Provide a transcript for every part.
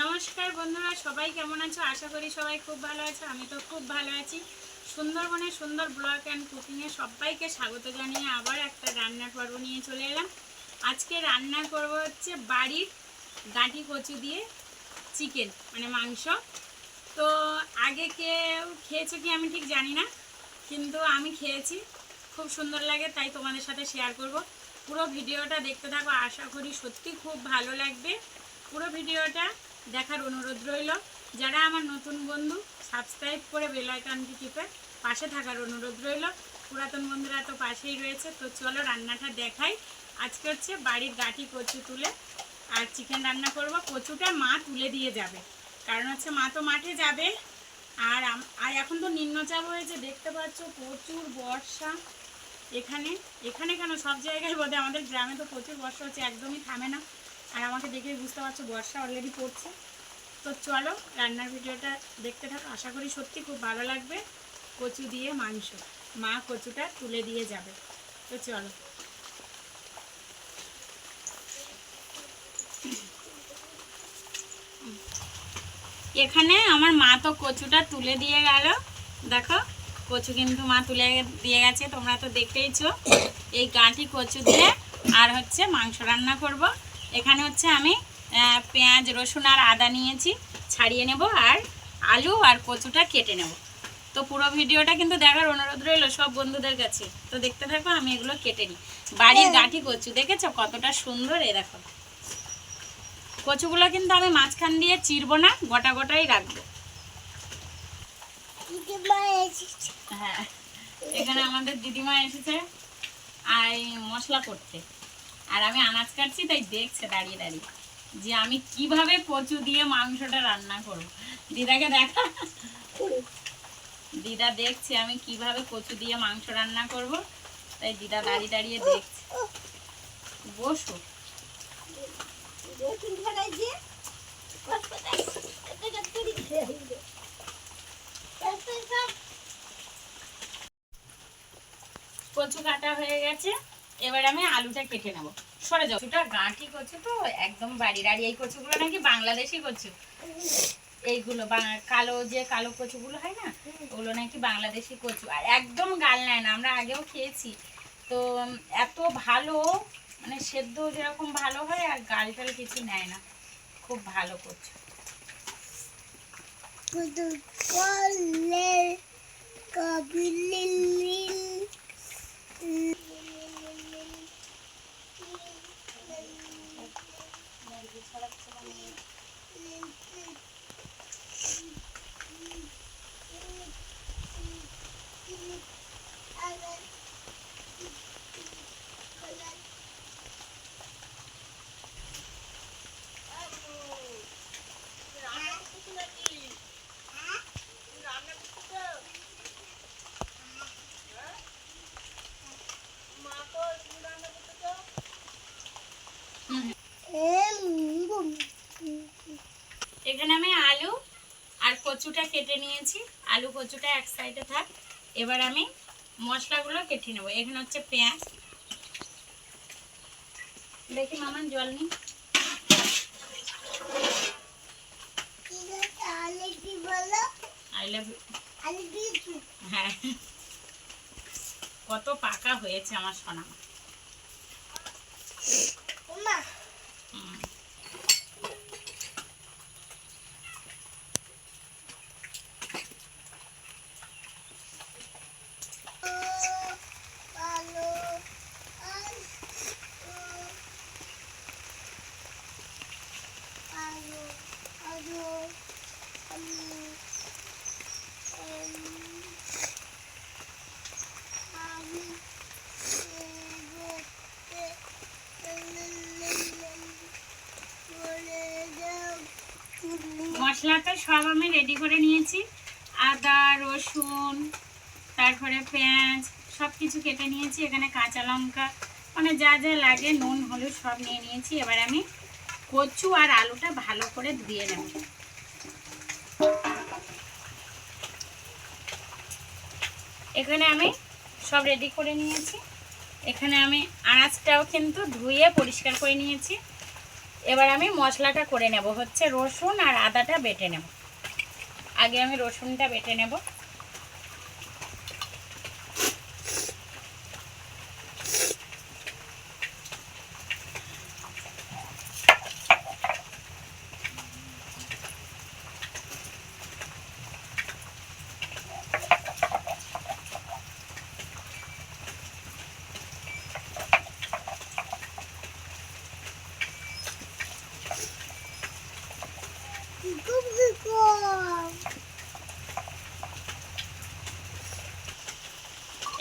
নমস্কার বন্ধুরা, সবাই কেমন আছো? আশা করি সবাই খুব ভালো আছো, আমি তো খুব ভালো আছি। সুন্দরবনে সুন্দর ব্লগ অ্যান্ড কুকিংয়ে সবাইকে স্বাগত জানিয়ে আবার একটা রান্নার পর্ব নিয়ে চলে এলাম। আজকে রান্না করব হচ্ছে বাড়ির গাঁটি কচু দিয়ে চিকেন মানে মাংস। তো আগে কেউ খেয়েছে কি আমি ঠিক জানি না, কিন্তু আমি খেয়েছি, খুব সুন্দর লাগে, তাই তোমাদের সাথে শেয়ার করব। পুরো ভিডিওটা দেখতে থাকো, আশা করি সত্যি খুব ভালো লাগবে। পুরো ভিডিওটা দেখার অনুরোধ রইল। যারা আমার নতুন বন্ধু সাবস্ক্রাইব করে বেল আইকনটি টিপে পাশে থাকার অনুরোধ রইল। পুরাতন বন্ধুরা তো পাশেই রয়েছে, তো চলো রান্নাটা দেখাই। আজকে হচ্ছে বাড়ির গাঠি কচু তুলে আর চিকেন রান্না করব। কচুটা মা তুলে দিয়ে যাবে। কারণ হচ্ছে মা তো মাঠে যাবে। আর আর এখন তো নিম্নচাপ হয়েছে, দেখতে পাচ্ছ প্রচুর বর্ষা। এখানে এখানে কেন? সব জায়গায় বোধহয় আমাদের গ্রামে তো প্রচুর বর্ষা হচ্ছে, একদমই থামে না। আর আমাকে দেখে বুঝতে পারছ বর্ষা অলরেডি পড়ছে। তো চলো, রান্নার ভিডিওটা দেখতে থাকো। আশা করি সত্যি খুব ভালো লাগবে। কচু দিয়ে মাংস। মা কচুটা তুলে দিয়ে যাবে। তো চলো। এখানে আমার মা তো কচুটা তুলে দিয়ে গেল। দেখো, কচু কিন্তু মা তুলে দিয়ে গেছে। তোমরা তো দেখতেইছো। এই গাঁটি কচু দিয়ে আর হচ্ছে মাংস রান্না করব। এখানে হচ্ছে আমি পেঁয়াজ রসুন আর আদা নিয়েছি ছাড়িয়ে নেব আর আলু আর কচুটা কেটে নেব। তো পুরো ভিডিওটা কিন্তু দেখার অনুরোধ রইল সব বন্ধুদের কাছে। তো দেখতে থাকো আমি এগুলো কেটে নিই। বাড়ির গাঁটি কচু দেখেছ কতটা সুন্দর? এ দেখো। কচুগুলো কিন্তু আমি মাঝখান দিয়ে চিরবো না গোটা গোটাই রাখব। হ্যাঁ এখানে আমাদের দিদিমা এসেছে আর মশলা করতে। আর আমি আনাজ কাটছি, তাই দেখছে, দাঁড়িয়ে দাঁড়িয়ে। যে আমি কীভাবে কচু দিয়ে মাংসটা রান্না করব। দিদাকে দেখা। দিদা দেখছে আমি কীভাবে কচু দিয়ে মাংস রান্না করব। তাই দিদা দাঁড়িয়ে দাঁড়িয়ে দেখছে। বসো। কচু কাটা হয়ে গেছে। এবার আমি আলুটা কেটে নেব। সরে যাও। কচুটা গাঁটি কচু তো, একদম বাড়ির আর এই কচুগুলো নাকি বাংলাদেশি কচু। এইগুলো কালো যে কালো কচুগুলো হয় না, ওগুলো নাকি বাংলাদেশি কচু। আর একদম গাল নেয় না, আমরা আগেও খেয়েছি। তো, এত ভালো মানে সেদ্ধ যেরকম ভালো হয়, আর গাল টাল কিছু নেয় না। খুব ভালো কচু। এখানে আমি আলু আর কচুটা কেটে নিয়েছি। আলু কচুটা এক সাইডে থাক। এবার আমি মশলাগুলো কেটে নেব। এখানে হচ্ছে পেঁয়াজ। দেখি মামান জল নি আই লাভ হ্যাঁ। কত পাকা হয়েছে আমার সোনা। হুম। মশলাটা সব আমি রেডি করে নিয়েছি। আদা, রসুন, তারপরে পেঁয়াজ সব কিছু কেটে নিয়েছি। এখানে কাঁচা লঙ্কা মানে যা যা লাগে, নুন, হলুদ সব নিয়ে নিয়েছি। এবার আমি কচু আর আলুটা ভালো করে ধুয়ে নেব। এখানে আমি সব রেডি করে নিয়েছি। এখানে আমি আনাজটাও কিন্তু ধুয়ে পরিষ্কার করে নিয়েছি। এবার আমি মশলাটা করে নেব। হচ্ছে রসুন আর আদাটা বেটে নেব। আগে আমি রসুনটা বেটে নেব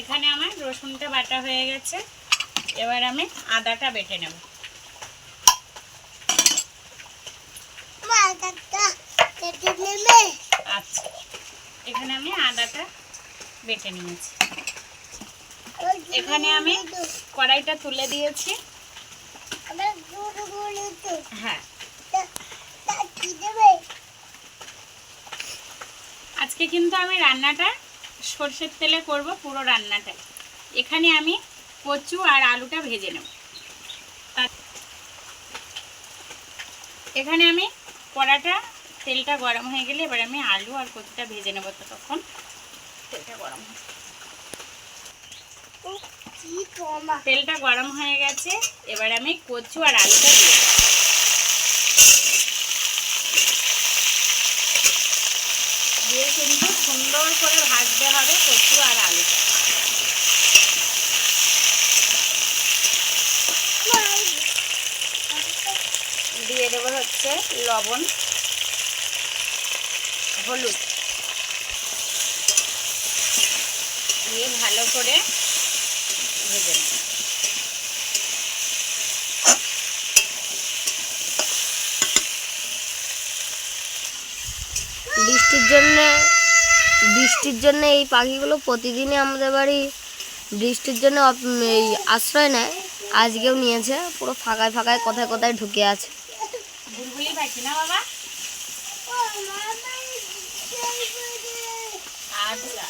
এখানে আমার রসুনটা বাটা হয়ে গেছে। এবার আমি আদাটা বেটে নেব। আচ্ছা। এখানে আমি আদাটা বেটে নিয়েছি। এখানে আমি কড়াইটা তুলে দিয়েছি। হ্যাঁ। আজকে কিন্তু আমি রান্নাটা সর্ষের তেলে করব পুরো রান্নাটাই। এখানে আমি কচু আর আলুটা ভেজে নেব। এখানে আমি কড়াটা তেলটা গরম হয়ে গেলে এবার আমি আলু আর কচুটা ভেজে নেব তো তখন তেলটা গরম। তেলটা গরম হয়ে গেছে এবার আমি কচু আর আলুটা দিয়ে দিয়ে কিন্তু সুন্দর করে ভাজতে হবে কচু আর আলুটা। দিয়ে দেবো হচ্ছে লবণ, হলুদ। দিয়ে ভালো করে ভেজে নেব। বৃষ্টির জন্যে, বৃষ্টির জন্য এই পাখিগুলো প্রতিদিনই আমাদের বাড়ি বৃষ্টির জন্য এই আশ্রয় নেয়। আজকেও নিয়েছে, পুরো ফাঁকায় ফাঁকায়, কোথায় কোথায় ঢুকে আছে। বুলবুলি পাখি না বাবা? আচ্ছা।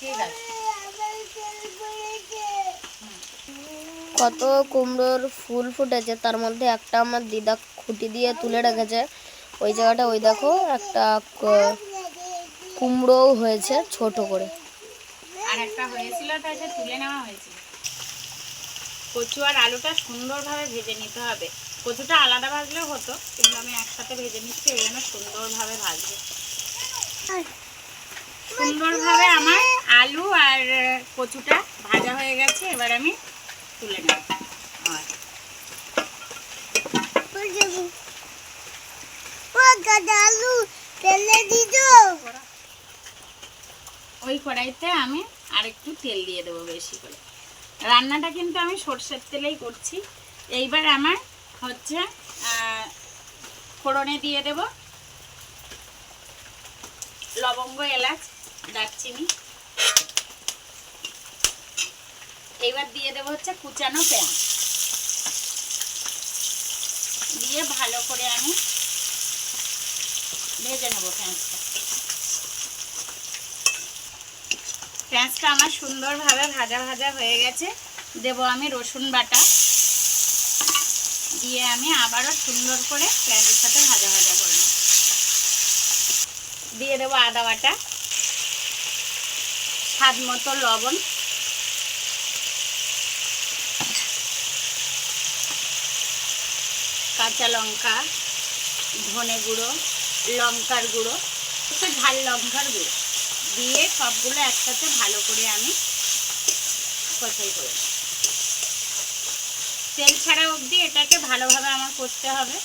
ঠিক আছে। কত কুমড়োর ফুল ফুটেছে তার মধ্যে একটা আমার দিদা খুঁটি দিয়ে তুলে রেখেছে। ওই জায়গাটা ওই দেখো একটা ক- কুমড়োও হয়েছে ছোট করে। আর একটা হয়েছিল তাকে তুলে নেওয়া হয়েছিল কচু আর আলুটা সুন্দরভাবে ভেজে নিতে হবে। কচুটা আলাদা ভাজলেও হতো, কিন্তু আমি একসাথে ভেজে নিচ্ছি, এই জন্য সুন্দরভাবে ভাজবো। সুন্দরভাবে আমার আলু আর কচুটা ভাজা হয়ে গেছে, এবার আমি তুলে নেব। আর ওই কড়াইতে আমি আরেকটু তেল দিয়ে দেবো বেশি করে। রান্নাটা কিন্তু আমি সর্ষের তেলেই করছি। এইবার আমার হচ্ছে ফোড়নে দিয়ে দেব। লবঙ্গ, এলাচ, দারচিনি। এবার দিয়ে দেবো হচ্ছে কুচানো পেঁয়াজ। দিয়ে ভালো করে আমি ভেজে নেব পেঁয়াজটা। পেঁয়াজটা আমার সুন্দরভাবে ভাজা ভাজা হয়ে গেছে। দেব আমি রসুন বাটা। দিয়ে আমি আবারও সুন্দর করে পেঁয়াজের সাথে ভাজা ভাজা করে নেব। দিয়ে দেবো আদা বাটা, স্বাদ মতো লবণ। কাঁচা লঙ্কা, ধনে গুঁড়ো, লঙ্কার গুঁড়ো একটু ঝাল লঙ্কার গুঁড়ো। দিয়ে সবগুলো একসাথে ভালো করে আমি কষাই করে। তেল ছাড়া অবধি এটাকে ভালোভাবে আমার করতে হবে।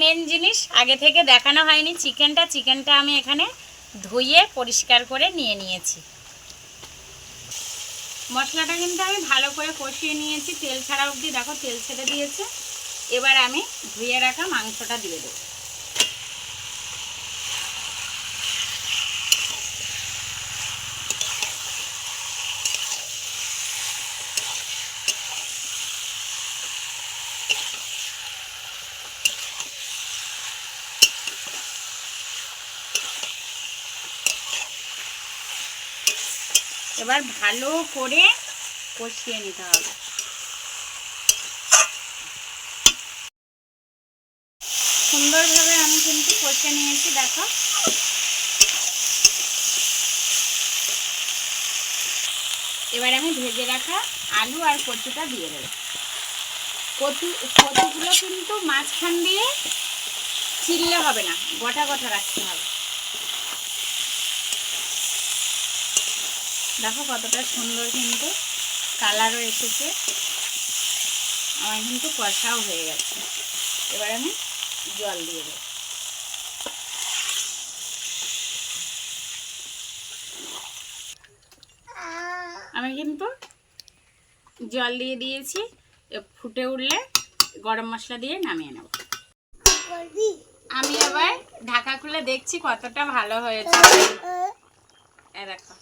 মেন জিনিস, আগে থেকে দেখানো হয়নি চিকেনটা। চিকেনটা আমি এখানে ধুয়ে পরিষ্কার করে নিয়ে নিয়েছি। মশলাটা কিন্তু আমি ভালো করে কষিয়ে নিয়েছি। তেল ছাড়া অবধি দেখো তেল ছেড়ে দিয়েছে। এবার আমি ধুয়ে রাখা মাংসটা দিয়ে দেবো। এবার ভালো করে কষিয়ে নিতে হবে। সুন্দরভাবে আমি কিন্তু কষে নিয়েছি, দেখো। এবার আমি ভেজে রাখা আলু আর কচুটা দিয়ে দেবো। কচু, কচুগুলো কিন্তু মাঝখান দিয়ে চিল্লে হবে না, গোটা গোটা রাখতে হবে। দেখো কতটা সুন্দর কিন্তু কালারও এসেছে। আমার কিন্তু কষাও হয়ে গেছে। এবার আমি জল দিয়ে দেবো। আমি কিন্তু জল দিয়ে দিয়েছি। ফুটে উঠলে গরম মশলা দিয়ে নামিয়ে নেব। আমি এবার ঢাকা খুলে দেখছি কতটা ভালো হয়েছে। দেখো।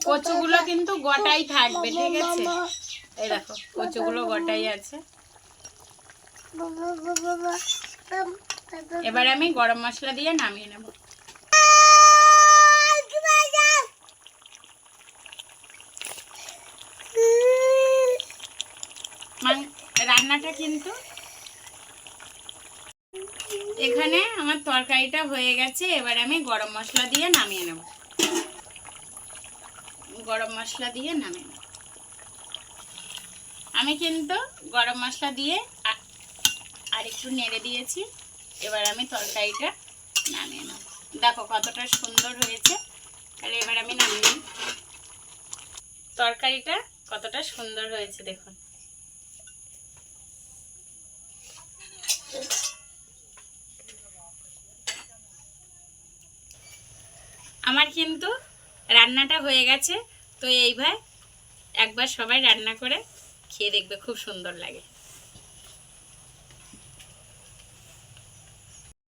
কচুগুলো কিন্তু গোটাই থাকবে ঠিক আছে? এই দেখো কচুগুলো গোটাই আছে। এবার আমি গরম মশলা দিয়ে নামিয়ে নেব। মান- রান্নাটা কিন্তু এখানে আমার তরকারিটা হয়ে গেছে এবার আমি গরম মশলা দিয়ে নামিয়ে নেব। গরম মশলা দিয়ে নেব আমি কিন্তু গরম মশলা দিয়ে আর একটু নেড়ে দিয়েছি। এবার আমি তরকারিটা নামিয়ে নেব দেখো কতটা সুন্দর হয়েছে। আর এবার আমি নামিয়ে নিই। তরকারিটা কতটা সুন্দর হয়েছে দেখুন। আমার কিন্তু রান্নাটা হয়ে গেছে। তো এইভাবে একবার সবাই রান্না করে খেয়ে দেখবে খুব সুন্দর লাগে।